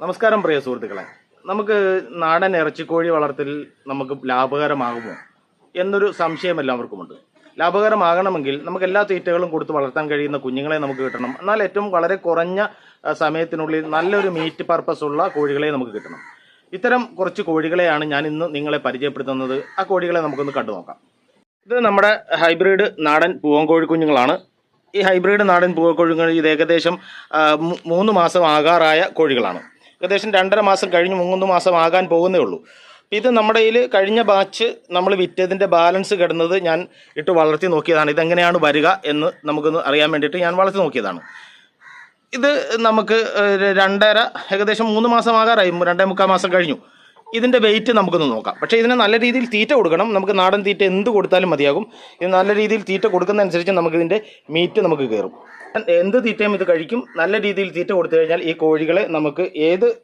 നമസ്കാരം പ്രിയ സുഹൃത്തുക്കളെ. നമുക്ക് നാടൻ ഇറച്ചിക്കോഴി വളർത്തൽ നമുക്ക് ലാഭകരമാകുമോ എന്നൊരു സംശയം എല്ലാവർക്കുമുണ്ട്. ലാഭകരമാകണമെങ്കിൽ നമുക്ക് എല്ലാ തീറ്റകളും കൊടുത്ത് വളർത്താൻ കഴിയുന്ന കുഞ്ഞുങ്ങളെ നമുക്ക് കിട്ടണം. എന്നാൽ ഏറ്റവും വളരെ കുറഞ്ഞ സമയത്തിനുള്ളിൽ നല്ലൊരു മീറ്റ് പർപ്പസ് ഉള്ള കോഴികളെ നമുക്ക് കിട്ടണം. ഇത്തരം കുറച്ച് കോഴികളെയാണ് ഞാൻ ഇന്ന് നിങ്ങളെ പരിചയപ്പെടുത്തുന്നത്. ആ കോഴികളെ നമുക്കൊന്ന് കണ്ടു നോക്കാം. ഇത് നമ്മുടെ ഹൈബ്രിഡ് നാടൻ പൂവൻകോഴി കുഞ്ഞുങ്ങളാണ്. ഈ ഹൈബ്രിഡ് നാടൻ പൂവൻകോഴികൾ ഇത് ഏകദേശം മൂന്ന് മാസം ആകാറായ കോഴികളാണ്. ഏകദേശം രണ്ടര മാസം കഴിഞ്ഞ് മൂന്ന് മാസം ആകാൻ പോകുന്നേ ഉള്ളൂ. ഇത് നമ്മുടെ കയ്യിൽ കഴിഞ്ഞ ബാച്ച് നമ്മൾ വിറ്റതിന്റെ ബാലൻസ് കിടന്നത് ഞാൻ ഇട്ട് വളർത്തി നോക്കിയതാണ്. ഇതെങ്ങനെയാണ് വരിക എന്ന് നമുക്കൊന്ന് അറിയാൻ വേണ്ടിയിട്ട് ഞാൻ വളർത്തി നോക്കിയതാണ്. ഇത് നമുക്ക് രണ്ടര ഏകദേശം മൂന്ന് മാസം ആകാറായി. രണ്ടേ മുക്കാൽ മാസം കഴിഞ്ഞു. ഇതിന്റെ വെയിറ്റ് നമുക്കൊന്ന് നോക്കാം. പക്ഷേ ഇതിന് നല്ല രീതിയിൽ തീറ്റ കൊടുക്കണം. നമുക്ക് നാടൻ തീറ്റ എന്ത് കൊടുത്താലും മതിയാകും. ഇത് നല്ല രീതിയിൽ തീറ്റ കൊടുക്കുന്നതനുസരിച്ച് നമുക്കിതിന്റെ മീറ്റ് നമുക്ക് കയറും. എന്ത് തീറ്റയും ഇത് കഴിക്കും. നല്ല രീതിയിൽ തീറ്റ കൊടുത്തു കഴിഞ്ഞാൽ ഈ കോഴികളെ നമുക്ക് ഏത്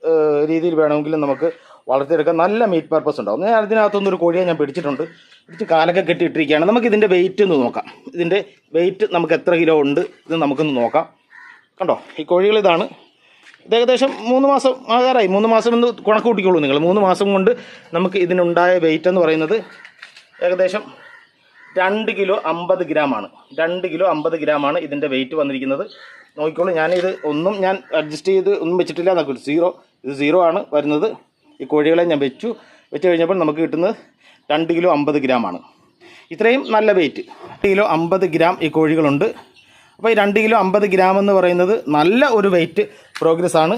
രീതിയിൽ വേണമെങ്കിലും നമുക്ക് വളർത്തിയെടുക്കാൻ നല്ല മീറ്റ് പർപ്പസ് ഉണ്ടാവും. ഞാൻ അതിനകത്തുനിന്ന് ഒരു കോഴിയെ ഞാൻ പിടിച്ചിട്ടുണ്ട്. പിടിച്ച് കാലൊക്കെ കെട്ടിയിട്ടിരിക്കുകയാണ്. നമുക്ക് ഇതിന്റെ വെയിറ്റ് ഒന്ന് നോക്കാം. ഇതിന്റെ വെയിറ്റ് നമുക്ക് എത്ര കിലോ ഉണ്ട് ഇത് നമുക്കൊന്ന് നോക്കാം. കണ്ടോ? ഈ കോഴികൾ ഇതാണ്. ഇത് ഏകദേശം മൂന്ന് മാസം ആകാറായി. മൂന്ന് മാസം എന്ന് കണക്ക് കൂട്ടിക്കോളൂ നിങ്ങൾ. മൂന്ന് മാസം കൊണ്ട് നമുക്ക് ഇതിനുണ്ടായ വെയിറ്റ് എന്ന് പറയുന്നത് ഏകദേശം രണ്ട് കിലോ അമ്പത് ഗ്രാമാണ്. രണ്ട് കിലോ അമ്പത് ഗ്രാമാണ് ഇതിന്റെ വെയിറ്റ് വന്നിരിക്കുന്നത്. നോക്കിക്കോളൂ ഞാനിത് ഒന്നും ഞാൻ അഡ്ജസ്റ്റ് ചെയ്ത് ഒന്നും വെച്ചിട്ടില്ല. നോക്കൂ സീറോ ഇത് സീറോ ആണ് വരുന്നത്. ഈ കോഴികളെ ഞാൻ വെച്ചു. വെച്ച് കഴിഞ്ഞപ്പോൾ നമുക്ക് കിട്ടുന്നത് രണ്ട് കിലോ അമ്പത് ഗ്രാമാണ്. ഇത്രയും നല്ല വെയിറ്റ് രണ്ട് കിലോ അമ്പത് ഗ്രാം ഈ കോഴികളുണ്ട്. അപ്പോൾ ഈ രണ്ട് കിലോ അമ്പത് ഗ്രാം എന്ന് പറയുന്നത് നല്ല ഒരു വെയിറ്റ് പ്രോഗ്രസ് ആണ്.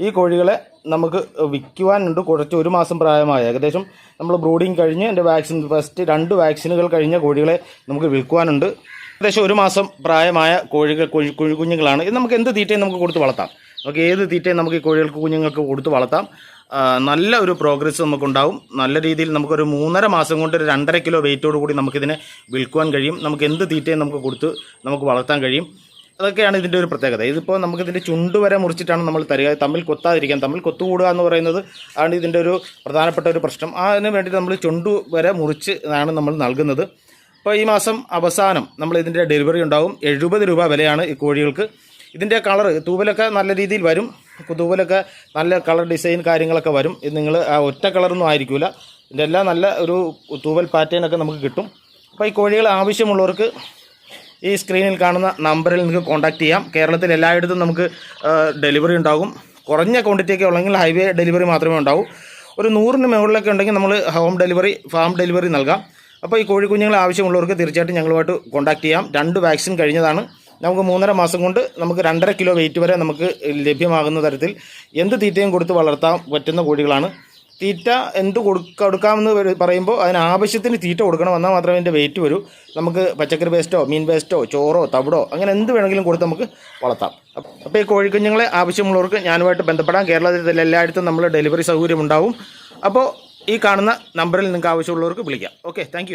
ഈ കോഴികളെ നമുക്ക് വിൽക്കുവാനുണ്ട്. കുറച്ച് ഒരു മാസം പ്രായമായ. ഏകദേശം നമ്മൾ ബ്രൂഡിങ് കഴിഞ്ഞ് എന്റെ വാക്സിൻ ഫസ്റ്റ് രണ്ട് വാക്സിനുകൾ കഴിഞ്ഞ കോഴികളെ നമുക്ക് വിൽക്കുവാനുണ്ട്. ഏകദേശം ഒരു മാസം പ്രായമായ കോഴികൾ കോഴി കുഞ്ഞു- കുഞ്ഞുങ്ങളാണ്. ഇത് നമുക്ക് എന്ത് തീറ്റയും നമുക്ക് കൊടുത്ത് വളർത്താം. നമുക്ക് ഏത് തീറ്റയും നമുക്ക് ഈ കോഴികൾക്ക് കുഞ്ഞുങ്ങൾക്ക് കൊടുത്ത് വളർത്താം. നല്ല ഒരു പ്രോഗ്രസ് നമുക്കുണ്ടാവും. നല്ല രീതിയിൽ നമുക്കൊരു മൂന്നര മാസം കൊണ്ട് ഒരു രണ്ടര കിലോ വെയിറ്റോട് കൂടി നമുക്കിതിനെ വിൽക്കുവാൻ കഴിയും. നമുക്ക് എന്ത് തീറ്റയും നമുക്ക് കൊടുത്ത് നമുക്ക് വളർത്താൻ കഴിയും. അതൊക്കെയാണ് ഇതിന്റെ ഒരു പ്രത്യേകത. ഇതിപ്പോൾ നമുക്ക് ഇതിന്റെ ചുണ്ട് വരെ മുറിച്ചിട്ടാണ് നമ്മൾ തരിക. തമ്മിൽ കൊത്താതിരിക്കാൻ തമ്മിൽ കൊത്തുകൂടുക എന്ന് പറയുന്നത് ആണ് ഇതിന്റെ ഒരു പ്രധാനപ്പെട്ട ഒരു പ്രശ്നം. അതിന് വേണ്ടി നമ്മൾ ചുണ്ട് വരെ മുറിച്ച് ആണ് നമ്മൾ നൽകുന്നത്. അപ്പോൾ ഈ മാസം അവസാനം നമ്മൾ ഇതിന്റെ ഡെലിവറി ഉണ്ടാകും എഴുപത് രൂപ വിലയാണ് ഈ കോഴികൾക്ക്. ഇതിന്റെ കളർ തൂവലൊക്കെ നല്ല രീതിയിൽ വരും. തൂവലൊക്കെ നല്ല കളർ ഡിസൈൻ കാര്യങ്ങളൊക്കെ വരും. ഇത് നിങ്ങൾ ഒറ്റ കളറൊന്നും ആയിരിക്കില്ല ഇതിന്റെ എല്ലാം നല്ല ഒരു തൂവൽ പാറ്റേൺ ഒക്കെ നമുക്ക് കിട്ടും. അപ്പോൾ ഈ കോഴികൾ ആവശ്യമുള്ളവർക്ക് ഈ സ്ക്രീനിൽ കാണുന്ന നമ്പറിൽ നിങ്ങൾക്ക് കോൺടാക്റ്റ് ചെയ്യാം. കേരളത്തിൽ എല്ലായിടത്തും നമുക്ക് ഡെലിവറി ഉണ്ടാകും. കുറഞ്ഞ ക്വാണ്ടിറ്റിയൊക്കെ ഉള്ളെങ്കിൽ ഹൈവേ ഡെലിവറി മാത്രമേ ഉണ്ടാവൂ. ഒരു നൂറിന് മുകളിലൊക്കെ ഉണ്ടെങ്കിൽ നമ്മൾ ഹോം ഡെലിവറി ഫാം ഡെലിവറി നൽകാം. അപ്പോൾ ഈ കോഴിക്കുഞ്ഞുങ്ങൾ ആവശ്യമുള്ളവർക്ക് തീർച്ചയായിട്ടും ഞങ്ങളുമായിട്ട് കോൺടാക്ട് ചെയ്യാം. രണ്ട് വാക്സിൻ കഴിഞ്ഞതാണ്. നമുക്ക് മൂന്നര മാസം കൊണ്ട് നമുക്ക് രണ്ടര കിലോ വെയിറ്റ് വരെ നമുക്ക് ലഭ്യമാകുന്ന തരത്തിൽ എന്ത് തീറ്റയും കൊടുത്ത് വളർത്താൻ പറ്റുന്ന കോഴികളാണ്. തീറ്റ എന്ത് കൊടുക്ക കൊടുക്കാമെന്ന് പറയുമ്പോൾ അതിന് ആവശ്യത്തിന് തീറ്റ കൊടുക്കണം. എന്നാൽ മാത്രമേ അതിന്റെ വെയിറ്റ് വരൂ. നമുക്ക് പച്ചക്കറി വേസ്റ്റോ മീൻ വേസ്റ്റോ ചോറോ തവിടോ അങ്ങനെ എന്ത് വേണമെങ്കിലും കൊടുത്ത് നമുക്ക് വളർത്താം. അപ്പോൾ ഈ കോഴിക്കുഞ്ഞുങ്ങളെ ആവശ്യമുള്ളവർക്ക് ഞാനുമായിട്ട് ബന്ധപ്പെടാം. കേരളത്തിൽ എല്ലായിടത്തും നമ്മൾ ഡെലിവറി സൗകര്യം ഉണ്ടാവും അപ്പോൾ ഈ കാണുന്ന നമ്പറിൽ നിങ്ങൾക്ക് ആവശ്യമുള്ളവർക്ക് വിളിക്കാം. Okay thank